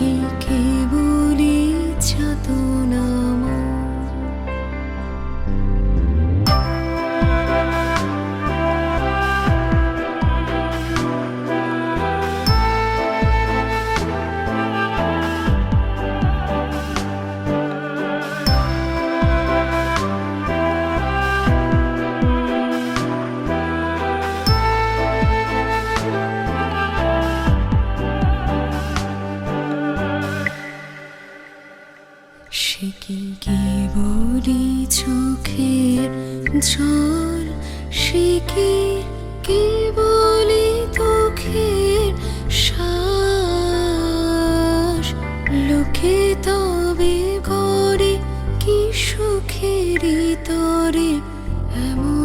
সে কেবলি চোখের জল, সে কি বলি তোখের শ্বাস? লোকে তবে করে কি সুখেরই তরে, এমন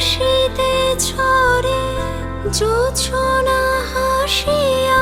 হাসিতে ছড়ে জোছনা হাসিয়া